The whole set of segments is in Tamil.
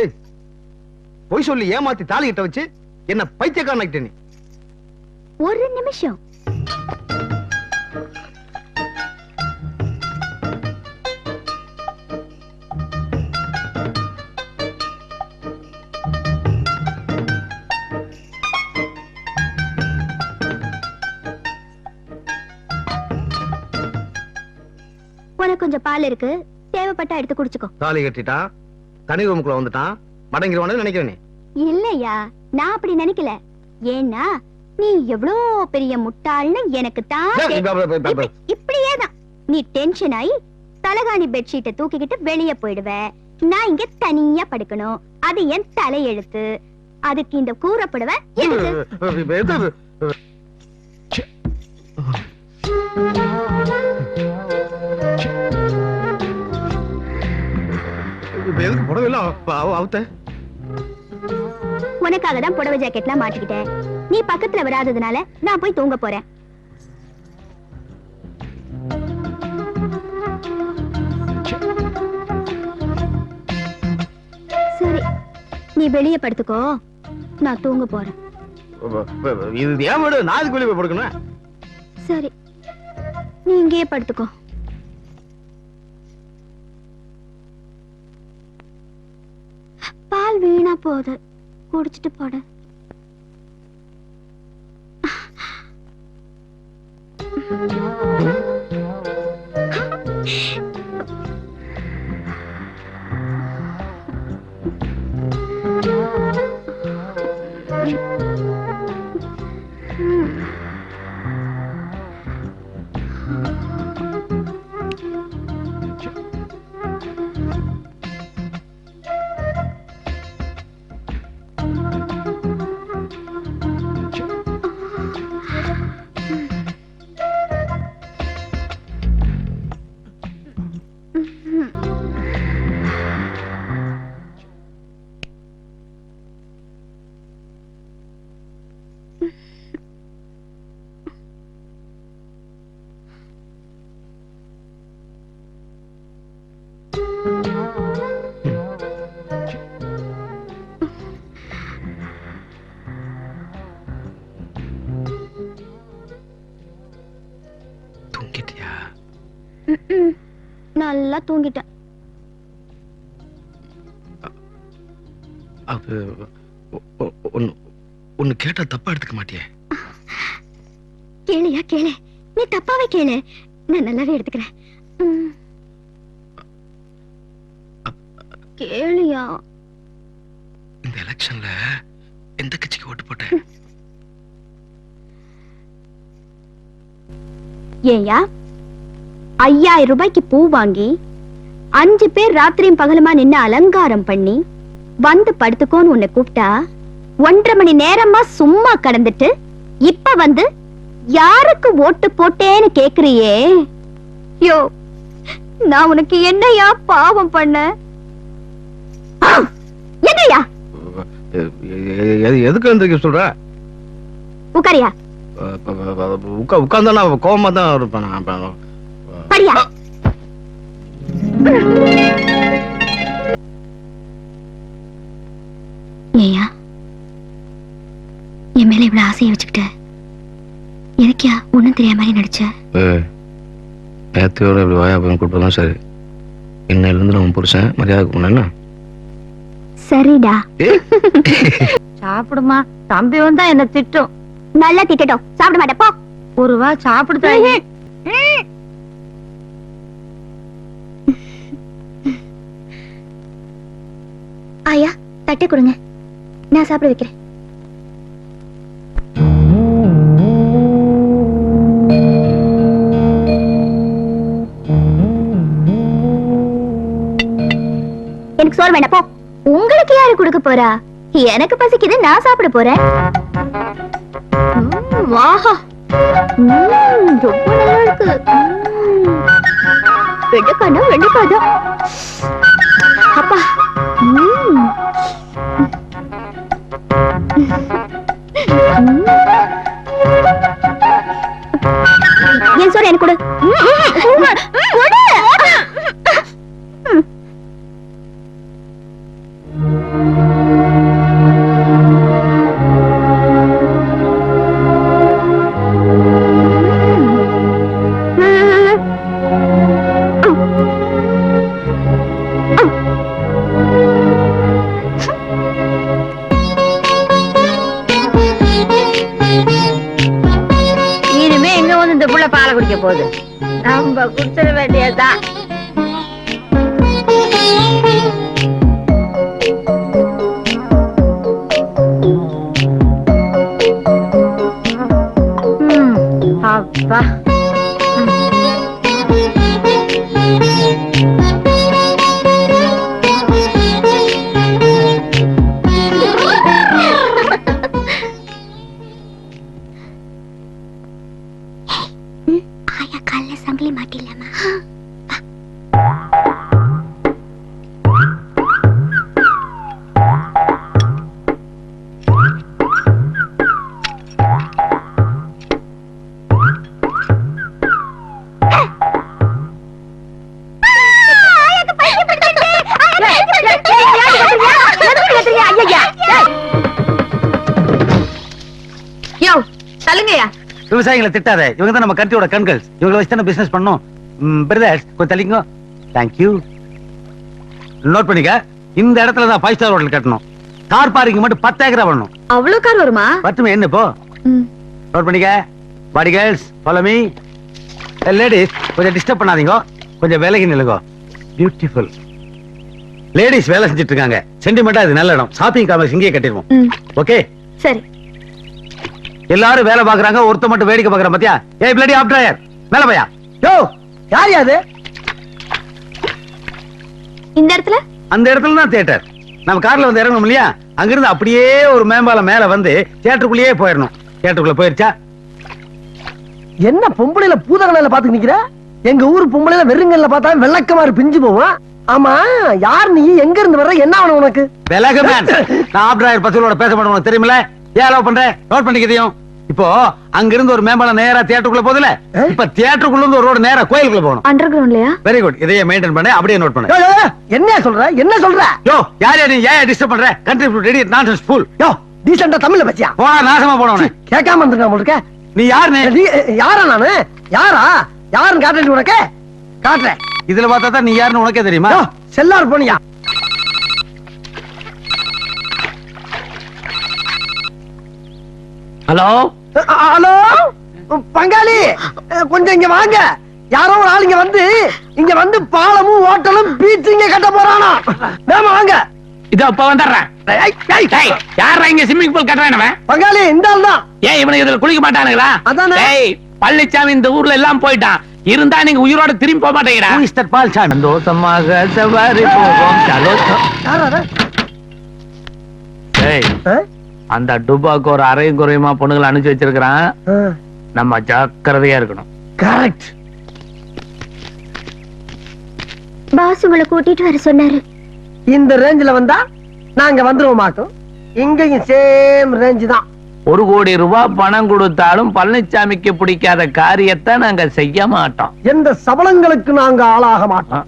ஏய் பொய் சொல்லி ஏமாத்தி தாலி கிட்ட வச்சு என்ன பைத்தியக்காரனாக்கிட்ட நீ. ஒரு நிமிஷம். உனக்கு கொஞ்சம் பால் இருக்கு. தேவைப்பட்டா எடுத்து குடிச்சுக்கோ. தாலி கட்டிட்டான் தனி ரூமுக்குள்ள வந்துட்டான். மடங்கிடுவானு நினைக்கிறேன். இல்லையா? நான் அப்படி நினைக்கல. ஏன்னா நீ எவ்வளோ பெரிய முட்டாள்னு எனக்கு தான் இப்படியே தான். நீ டென்ஷன் ஆகி தலகாணி பெட்ஷீட்டை தூக்கிக்கிட்டு வெளிய போயிடுவ. நான் இங்க தனியா படுக்கணும். அது என் தலையெழுத்து. அதுக்கு இந்த கூறப்படுவ அவுத்த. உனக்காக தான் புடவை ஜாக்கெட்லாம் மாட்டிக்கிட்டேன். நீ பக்கத்துல வராததுனால நான் போய் தூங்க போறேன். சரி நீ வெளிய படுத்துக்கோ. நான் தூங்க போறேன். இது ஏன் வெளியே போய் படுக்கணும் சரி நீ இங்கேயே படுத்துக்கோ. பால் போகுது. குடிச்சிட்டு போட. நல்லா தூங்கிட்டேன். அது ஒன்னு கேட்டா தப்பா எடுத்துக்க மாட்டியே. கேளியா கேளு. நீ தப்பாவே கேளு. நான் நல்லாவே எடுத்துக்கிறேன். கேளியா. இந்த எலெக்ஷன்ல எந்த கட்சிக்கு ஓட்டு போட்ட ஏயா ஐயாயிரம் ரூபாய்க்கு பூ வாங்கி அஞ்சு பேர் ராத்திரியும் பகலுமா நின்னு அலங்காரம் பண்ணி வந்து படுத்துக்கோன்னு உன்னை கூப்பிட்டா ஒன்றரை மணி நேரமா சும்மா கடந்துட்டு இப்ப வந்து யாருக்கு ஓட்டு போட்டேன்னு கேக்குறியே? யோ நான் உனக்கு என்னையா பாவம் பண்ண? ஆ! என்னய்யா எ- எ- எ- எதுக்கு எந்திரிக்க சொல்ற? உட்காரியா உட்கா உட்கார்ந்தா கோவமா தான் இருப்பேன் படியா. ஏயா என் மேல இவ்வளவு ஆசையை வச்சுக்கிட்ட எதுக்கியா ஒண்ணும் தெரியாம மாதிரி நடிச்ச நேத்தியோட இப்படி வாயா போய் கூப்பிட்டதான் சரி. இன்னையில இருந்து நம்ம புருஷன் மரியாதை பண்ண சரிடா. சாப்பிடுமா. தம்பி வந்தா என்ன திட்டும். நல்லா திட்டட்டும். சாப்பிட மாட்டேன் போ. ஒரு வா தட்டை கொடுங்க. நான் சாப்பிட வைக்கிறேன். எனக்கு சோறு வேண்டாம் உங்களுக்கு யாரு கொடுக்க போறா? எனக்கு பசிக்குது நான் சாப்பிட போறேன். ம், வாஹா ம், ரொம்ப நல்லா இருக்கு. வெண்டைக்கானா வெண்டைக்காய் அப்பா ம். என் சோறு எனக்கு கொடு கொடு நம்ம குடிச்சிட கால்ல சங்கிலி மாட்டிடலாமா யோ தள்ளுங்கய்யா விவசாயிகளை திட்டாத. இவங்க தான் நம்ம கண்ட்ரியோட கண்கள். இவங்களை வச்சு தானே பிசினஸ் பண்ணோம் பிரதர்ஸ் கொஞ்சம் தள்ளிங்க தேங்க்யூ நோட் பண்ணிக்க. இந்த இடத்துல தான் ஃபைவ் ஸ்டார் ஹோட்டல் கட்டணும். கார் பார்க்கிங் மட்டும் பத்து ஏக்கரா பண்ணணும் அவ்வளவு கார் வருமா? பத்துமே என்ன இப்போ? நோட் பண்ணிக்க. பாடி கேர்ள்ஸ் ஃபாலோ மீ லேடிஸ் கொஞ்சம் டிஸ்டர்ப் பண்ணாதீங்க. கொஞ்சம் விலகி நிலுங்க பியூட்டிஃபுல் லேடிஸ் வேலை செஞ்சுட்டு இருக்காங்க. சென்டிமெண்டா இது நல்ல இடம். ஷாப்பிங் காம்ப்ளெக்ஸ் இங்கேயே கட்டிடுவோம். ஓகே சரி. எல்லாரும் வேலை பாக்குறாங்க ஒருத்த மட்டும் வேடிக்கை பாக்குறான் பாத்தியா? ஏய் பிளடி ஆப்டர் மேல பையா. யோ யார் யாது இந்த இடத்துல? அந்த இடத்துல தான் தியேட்டர் நம்ம கார்ல வந்து இறங்கணும் இல்லையா? அங்கிருந்து அப்படியே ஒரு மேம்பாலம் மேல வந்து தியேட்டருக்குள்ளேயே போயிடணும். தியேட்டருக்குள்ள போயிருச்சா? என்ன பொம்பளையில பூதகலையில பாத்து நிக்கிற? எங்க ஊர் பொம்பளையில வெறுங்கல்ல பார்த்தா வெள்ளக்கமாறு பிஞ்சு போவோம். ஆமா யார் நீ? எங்க இருந்து வர்ற? என்ன ஆகணும் உனக்கு? விலகு மேன் நான் ஆப்டர் பசங்களோட பேச மாட்டேன் உனக்கு தெரியுமில ஏன் அலோவ் பண்றேன் நோட் பண்ணிக்கிறதையும் இப்போ அங்கிருந்து ஒரு மேம்பாலம் நேரா தியேட்டருக்குள்ள போகுதுல? இப்ப தியேட்டருக்குள்ள இருந்து ஒரு ரோடு நேரா கோயிலுக்குள்ள போகணும். அண்டர் கிரவுண்ட்லயா வெரி குட் இதையே மெயின்டைன் பண்ணு அப்படியே நோட் பண்ணு. என்ன சொல்ற? என்ன சொல்ற? யோ யார் யார் நீ ஏன் டிஸ்டர்ப் பண்ற? கண்ட்ரி ரெடி நான்சென்ஸ் ஃபுல் யோ டீசெண்டா தமிழ்ல பச்சியா போடா நாசமா போனவனே கேட்காம இருந்திருக்கா உங்களுக்கு நீ யாருன்னு நீ? யாரா நானு? யாரா? யாருன்னு காட்டுறேன் உனக்கு? காட்டுறேன். இதுல பார்த்தா தான் நீ யாருன்னு உனக்கே தெரியுமா? செல்லார் போனியா? ஹலோ? ஹலோ? பங்காளி கொஞ்சம் இங்க வாங்க. யாரோ ஒரு ஆள் இங்க வந்து இங்க வந்து பாலமும் ஹோட்டலும் பீச் இங்க கட்ட போறானா? வேமா வாங்க. இதோ இப்ப வந்துடுறேன். ஏய், ஏய், யாரா இங்க ஸ்விம்மிங் பூல் கட்டுறேன் பங்காளி இந்த ஆள் தான். ஏன் இவனுக்கு இதுல குளிக்க மாட்டானுங்களா? அதானே. டேய் பழனிச்சாமி இந்த ஊர்ல எல்லாம் போயிட்டான். இருந்தா நீங்க உயிரோட திரும்பி போக மாட்டேங்கிறா மிஸ்டர் பால்சாமி. சந்தோஷமாக சவாரி சலோசம்? டேய் ஆ? அந்த டுபாக்கு ஒரு அரையும் குறையுமா பொண்ணுங்களை அனுப்பிச்சு வச்சிருக்கிறான். நம்ம ஜாக்கிரதையா இருக்கணும். கரெக்ட் பாஸ் உங்களை கூட்டிட்டு வர சொன்னாரு. இந்த ரேஞ்சில வந்தா நாங்க வந்துருவோம் மாட்டோம். இங்கேயும் சேம் ரேஞ்ச் தான். ஒரு கோடி ரூபாய் பணம் கொடுத்தாலும் பழனிசாமிக்கு பிடிக்காத காரியத்தை நாங்க செய்ய மாட்டோம். எந்த சபலங்களுக்கு நாங்க ஆளாக மாட்டோம்.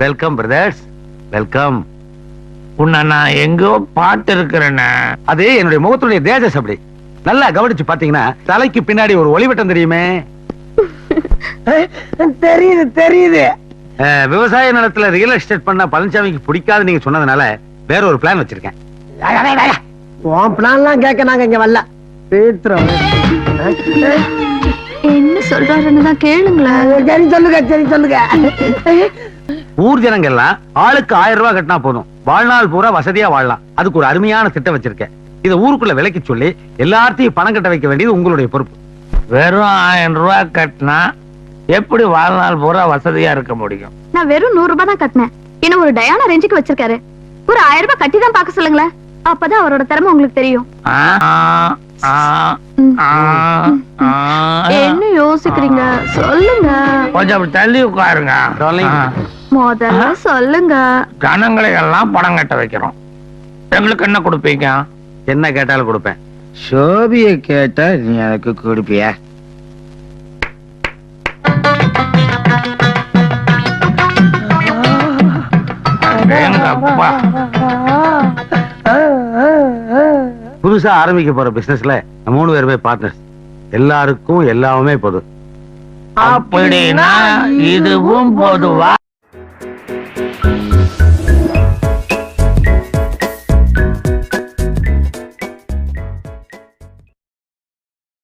வெல்கம் பிரதர்ஸ் வெல்கம் உன்னை நான் எங்கோ பாட்டு இருக்கிறேன்னு அது என்னுடைய முகத்துடைய தேஜஸ் அப்படி. நல்லா கவனிச்சு பாத்தீங்கன்னா தலைக்கு பின்னாடி ஒரு ஒளிவட்டம் தெரியுமே? தெரியுது தெரியுது. விவசாய நிலத்துல ரியல் எஸ்டேட் பண்ண பழனிசாமிக்கு பிடிக்காது நீங்க சொன்னதுனால வேற ஒரு பிளான் வச்சிருக்கேன் உன் பிளான்லாம் கேட்க நாங்க இங்க வரல. பேத்துறோம் என்ன சொல்றாருன்னு தான் கேளுங்களேன். சரி சொல்லுங்க சரி சொல்லுங்க. ஊர் ஜனங்க எல்லாம் ஆளுக்கு ஆயிரம் ரூபாய் கட்டினா போதும். வாழ்நாள் பூரா வசதியா வாழலாம். அதுக்கு ஒரு அருமையான திட்டம் வச்சிருக்கேன். இதை ஊருக்குள்ள விலைக்கு சொல்லி எல்லார்த்தையும் பணம் கட்ட வைக்க வேண்டியது உங்களுடைய பொறுப்பு. வெறும் ஆயிரம் ரூபாய் கட்டினா எப்படி வாழ்நாள் பூரா வசதியா இருக்க முடியும்? நான் வெறும் நூறு ரூபாய் தான் கட்டினேன். என்ன ஒரு டயானா ரேஞ்சுக்கு வச்சிருக்காரு. ஒரு ஆயிரம் ரூபாய் கட்டி தான் பார்க்க சொல்லுங்களேன். அப்பதான் அவரோட திறமை உங்களுக்கு தெரியும். என்ன யோசிக்கிறீங்க? சொல்லுங்க. கொஞ்சம் அப்படி தள்ளி உட்காருங்க. ஆ. முதல்ல சொல்லுங்க. ஜனங்களை எல்லாம் பணம் கட்ட வைக்கிறோம். எங்களுக்கு என்ன கொடுப்பீங்க? என்ன கேட்டாலும் கொடுப்பேன். சோபிய கேட்டா நீ எனக்கு கொடுப்பியா. புதுசா ஆரம்பிக்க போற பிசினஸ்ல மூணு பேருமே பார்ட்னர்ஸ் எல்லாருக்கும் எல்லாமே பொது அப்படின்னா இதுவும் பொதுவா?